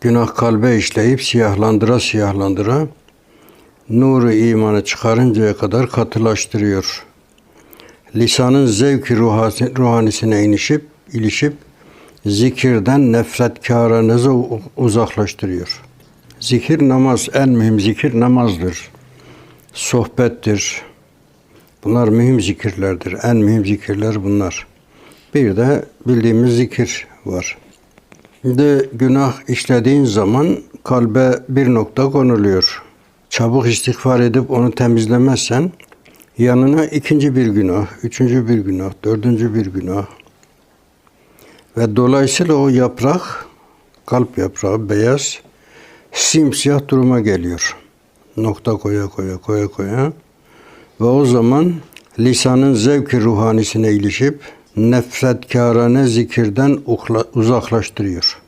Günah kalbe işleyip siyahlandıra siyahlandıra nuru imanı çıkarıncaya kadar katılaştırıyor. Lisanın zevki ruhanisine inişip, ilişip zikirden nefretkarınızı uzaklaştırıyor. Zikir namaz, en mühim zikir namazdır. Sohbettir. Bunlar mühim zikirlerdir. En mühim zikirler bunlar. Bir de bildiğimiz zikir var. Şimdi günah işlediğin zaman kalbe bir nokta konuluyor. Çabuk istiğfar edip onu temizlemezsen yanına ikinci bir günah, üçüncü bir günah, dördüncü bir günah ve dolayısıyla o yaprak, kalp yaprağı beyaz, simsiyah duruma geliyor. Nokta koya koya koya koya ve o zaman lisanın zevki ruhanisine ilişip nefretkârane zikirden uzaklaştırıyor.